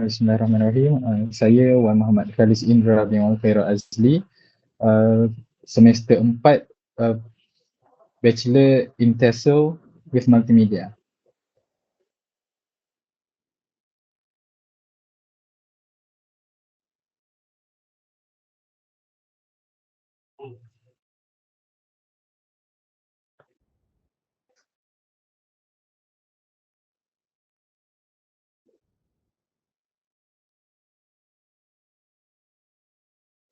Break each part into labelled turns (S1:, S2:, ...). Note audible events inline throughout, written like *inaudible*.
S1: Bismillahirrahmanirrahim. Uh, saya Wan Muhammad Khalis Indra bin Wan Khairul Azli. Uh, semester 4 uh, Bachelor in TESOL with Multimedia.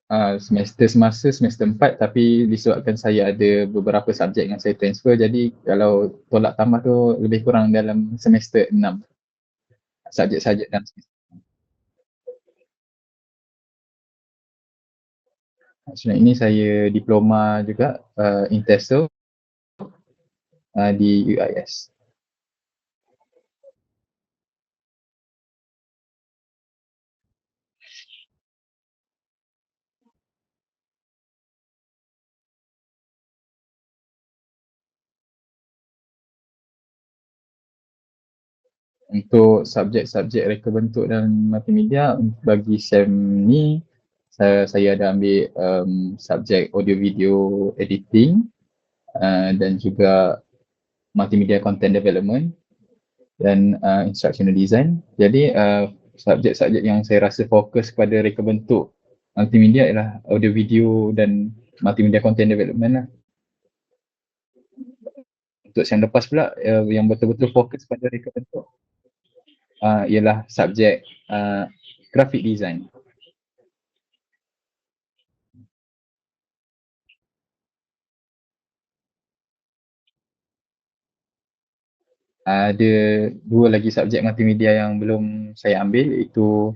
S1: Uh, semester semasa semester 4 tapi disebabkan saya ada beberapa subjek yang saya transfer jadi kalau tolak tambah tu lebih kurang dalam semester 6 subjek-subjek dalam semester Sebenarnya ini saya diploma juga uh, in TESOL uh, di UIS. Untuk subjek-subjek reka bentuk dan multimedia bagi SEM ni saya, saya ada ambil um, subjek audio video editing uh, dan juga multimedia content development dan uh, instructional design. Jadi uh, subjek-subjek yang saya rasa fokus kepada reka bentuk multimedia ialah audio video dan multimedia content development lah. Untuk yang lepas pula uh, yang betul-betul fokus pada reka bentuk uh, ialah subjek uh, graphic design. Ada dua lagi subjek multimedia yang belum saya ambil iaitu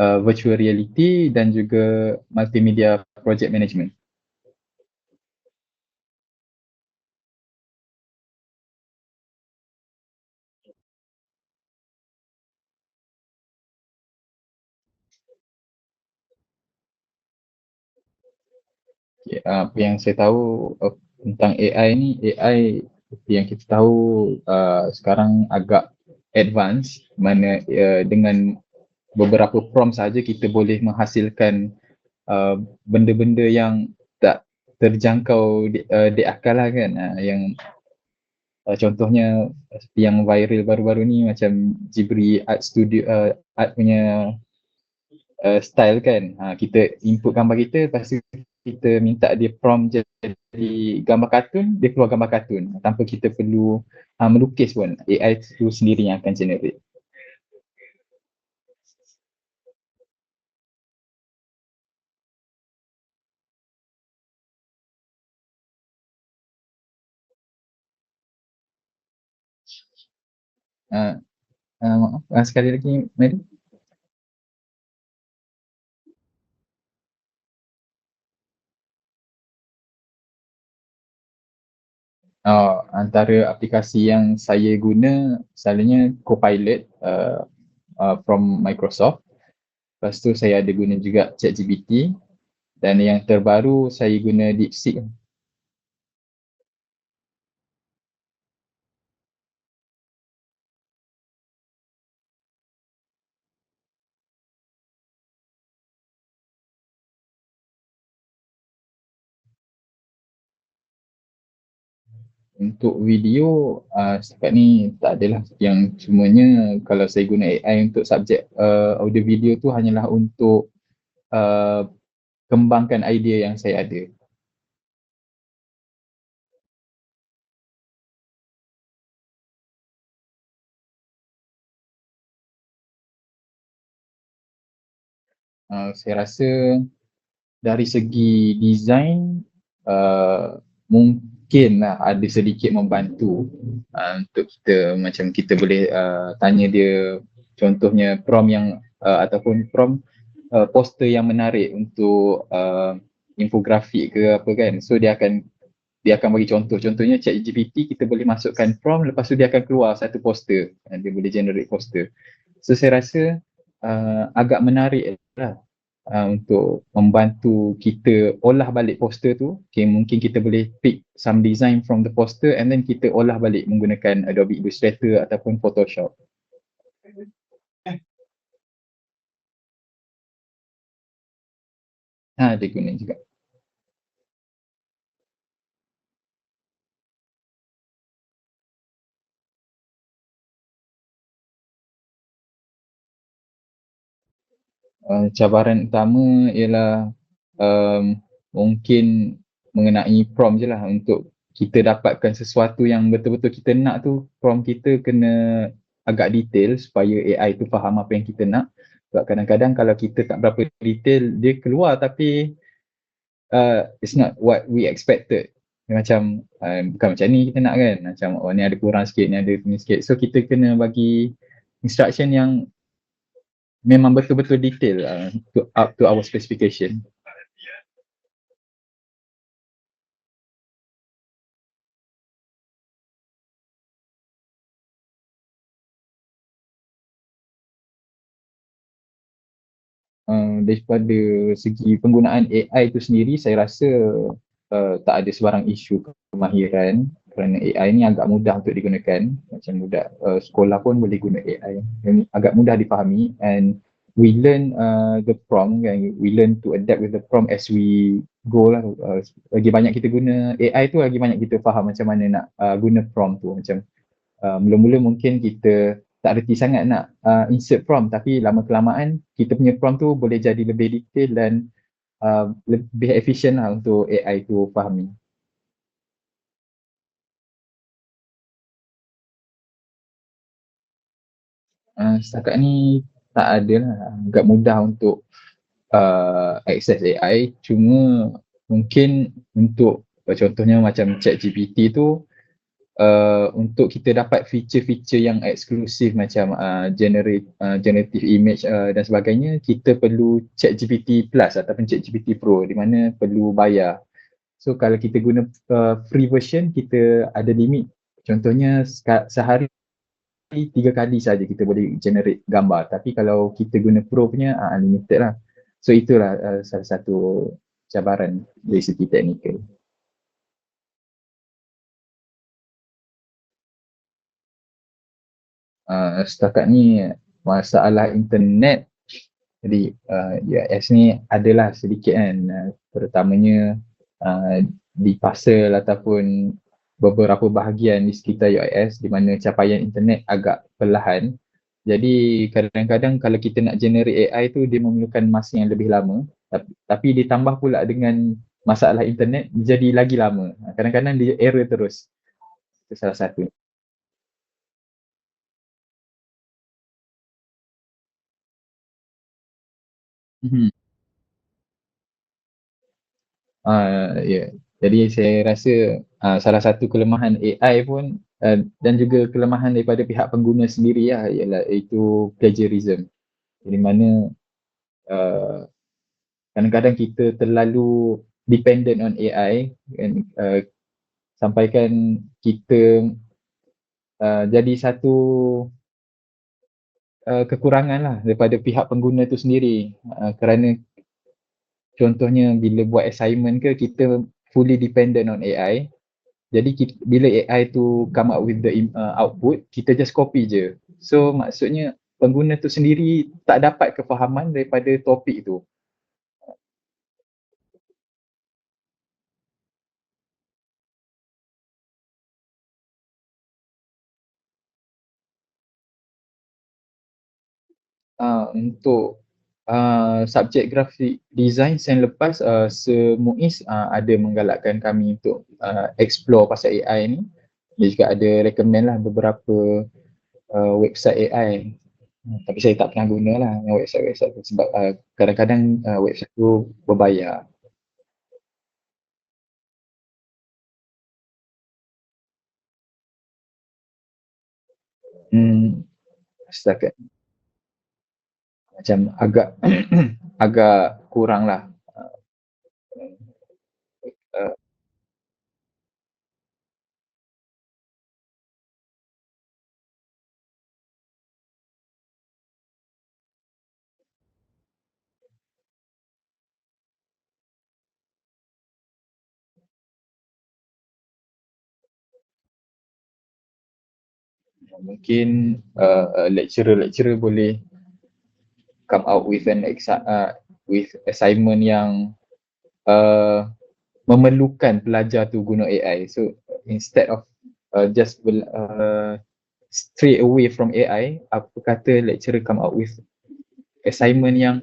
S1: uh, virtual reality dan juga multimedia project management. Okay, uh, apa yang saya tahu uh, tentang AI ni, AI yang kita tahu uh, sekarang agak advance. Mana uh, dengan beberapa prompt saja kita boleh menghasilkan uh, benda-benda yang tak terjangkau di, uh, di akal lah kan. Uh, yang uh, contohnya yang viral baru-baru ni macam Jibri Art Studio uh, art punya uh, style kan. Uh, kita input gambar kita lepas tu kita minta dia prompt jadi gambar kartun, dia keluar gambar kartun tanpa kita perlu uh, melukis pun. AI tu sendiri yang akan generate. Uh, uh, maaf, sekali lagi Mary. Oh, antara aplikasi yang saya guna selalunya Copilot uh, uh, from Microsoft. Lepas tu saya ada guna juga ChatGPT dan yang terbaru saya guna DeepSeek. Untuk video uh, setakat ni tak adalah yang cumanya kalau saya guna AI untuk subjek uh, audio video tu hanyalah untuk uh, kembangkan idea yang saya ada. Uh, saya rasa dari segi design uh, mungkin mungkin lah ada sedikit membantu uh, untuk kita macam kita boleh uh, tanya dia contohnya prompt yang uh, ataupun prompt uh, poster yang menarik untuk uh, infografik ke apa kan. So dia akan dia akan bagi contoh. Contohnya chat GPT kita boleh masukkan prompt lepas tu dia akan keluar satu poster. Uh, dia boleh generate poster. So saya rasa uh, agak menarik lah uh, untuk membantu kita olah balik poster tu. Okay, mungkin kita boleh pick some design from the poster and then kita olah balik menggunakan Adobe Illustrator ataupun Photoshop. Ha, dia guna juga. Uh, cabaran utama ialah um, mungkin mengenai prompt je lah untuk kita dapatkan sesuatu yang betul-betul kita nak tu prompt kita kena agak detail supaya AI tu faham apa yang kita nak. Sebab kadang-kadang kalau kita tak berapa detail dia keluar tapi uh, it's not what we expected. Macam uh, bukan macam ni kita nak kan. Macam oh ni ada kurang sikit ni ada ni sikit. So kita kena bagi instruction yang memang betul-betul detail uh, to, up to our specification. Uh, daripada segi penggunaan AI itu sendiri saya rasa uh, tak ada sebarang isu kemahiran kerana AI ni agak mudah untuk digunakan. Macam mudah uh, sekolah pun boleh guna AI yang agak mudah dipahami and we learn uh, the prompt kan? We learn to adapt with the prompt as we go lah. Uh, lagi banyak kita guna AI tu lagi banyak kita faham macam mana nak uh, guna prompt tu. Macam uh, mula-mula mungkin kita tak reti sangat nak uh, insert prompt. Tapi lama kelamaan kita punya prompt tu boleh jadi lebih detail dan uh, lebih efisien lah untuk AI tu fahami. uh, setakat ni tak ada lah agak mudah untuk uh, access AI cuma mungkin untuk contohnya macam chat GPT tu uh, untuk kita dapat feature-feature yang eksklusif macam uh, generate uh, generative image uh, dan sebagainya kita perlu chat GPT plus ataupun chat GPT pro di mana perlu bayar. So kalau kita guna uh, free version kita ada limit. Contohnya sehari tiga kali saja kita boleh generate gambar. Tapi kalau kita guna pro punya uh, unlimited lah. So itulah uh, salah satu cabaran dari segi teknikal uh, setakat ni masalah internet jadi uh, UIS ni adalah sedikit kan uh, terutamanya uh, di pasal ataupun beberapa bahagian di sekitar UIS di mana capaian internet agak perlahan. Jadi kadang-kadang kalau kita nak generate AI tu dia memerlukan masa yang lebih lama tapi, tapi ditambah pula dengan masalah internet jadi lagi lama. Kadang-kadang dia error terus. Itu salah satu. Uh, ya. Yeah. Jadi saya rasa uh, salah satu kelemahan AI pun uh, dan juga kelemahan daripada pihak pengguna sendiri lah ialah iaitu plagiarism. Di mana uh, kadang-kadang kita terlalu dependent on AI dan uh, sampaikan kita uh, jadi satu uh, kekurangan lah daripada pihak pengguna itu sendiri uh, kerana contohnya bila buat assignment ke kita fully dependent on AI. Jadi kita, bila AI tu come up with the uh, output, kita just copy je. So maksudnya pengguna tu sendiri tak dapat kefahaman daripada topik tu. Uh, untuk uh, subjek grafik design sen lepas uh, semuis uh, ada menggalakkan kami untuk uh, explore pasal AI ni. Dia juga ada recommend lah beberapa uh, website AI tapi saya tak pernah guna lah website-website tu sebab uh, kadang-kadang uh, website tu berbayar. Hmm, setakat macam agak *clears throat* agak kurang lah. Uh, mungkin uh, lecturer-lecturer boleh come out with an exa- uh, with assignment yang uh, memerlukan pelajar tu guna AI. So instead of uh, just uh, stray away from AI, apa kata lecturer come out with assignment yang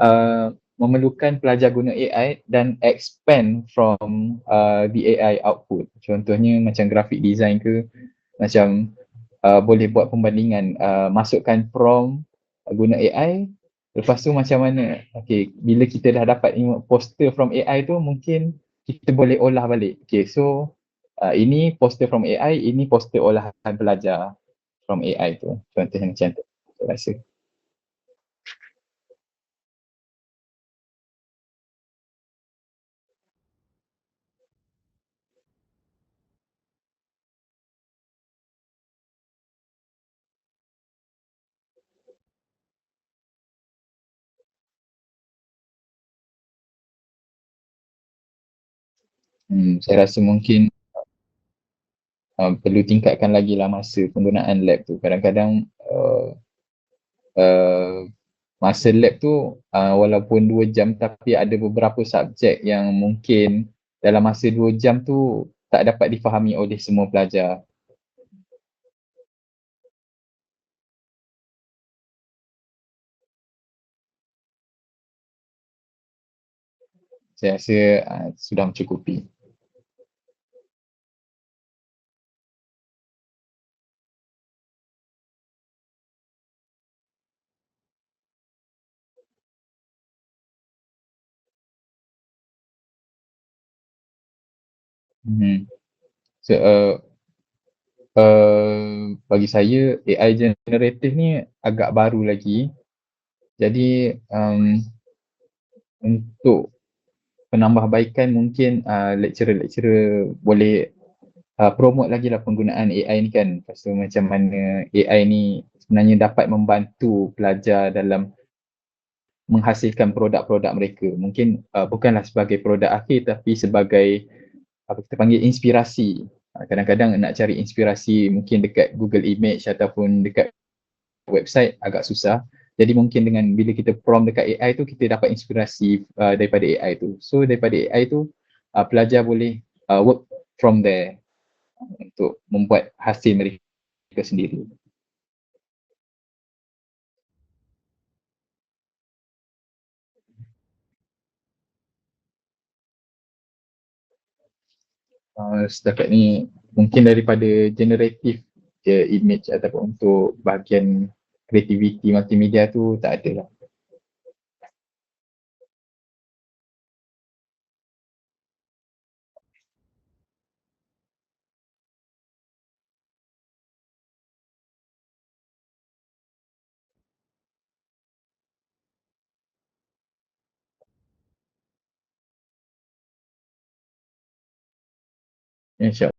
S1: uh, memerlukan pelajar guna AI dan expand from uh, the AI output. Contohnya macam graphic design ke, macam uh, boleh buat pembandingan, uh, masukkan prompt guna AI, lepas tu macam mana, okay, bila kita dah dapat poster from AI tu mungkin kita boleh olah balik. Okay, so uh, ini poster from AI, ini poster olahan pelajar from AI tu. Contohnya macam tu, saya rasa. Hmm, saya rasa mungkin uh, perlu tingkatkan lagi lah masa penggunaan lab tu. Kadang-kadang uh, uh, masa lab tu uh, walaupun dua jam tapi ada beberapa subjek yang mungkin dalam masa dua jam tu tak dapat difahami oleh semua pelajar. Saya rasa uh, sudah mencukupi. Hmm. So, uh, uh, bagi saya AI generative ni agak baru lagi. Jadi um, untuk penambahbaikan mungkin uh, lecturer-lecturer boleh uh, promote lagi lah penggunaan AI ni kan. Pasal macam mana AI ni sebenarnya dapat membantu pelajar dalam menghasilkan produk-produk mereka. Mungkin uh, bukanlah sebagai produk akhir tapi sebagai apa kita panggil inspirasi. Ha, kadang-kadang nak cari inspirasi mungkin dekat Google Image ataupun dekat website agak susah. Jadi mungkin dengan bila kita prompt dekat AI tu kita dapat inspirasi uh, daripada AI tu. So daripada AI tu uh, pelajar boleh uh, work from there untuk membuat hasil mereka sendiri. Uh, setakat ni mungkin daripada generatif je image ataupun untuk bahagian kreativiti multimedia tu tak ada lah. initial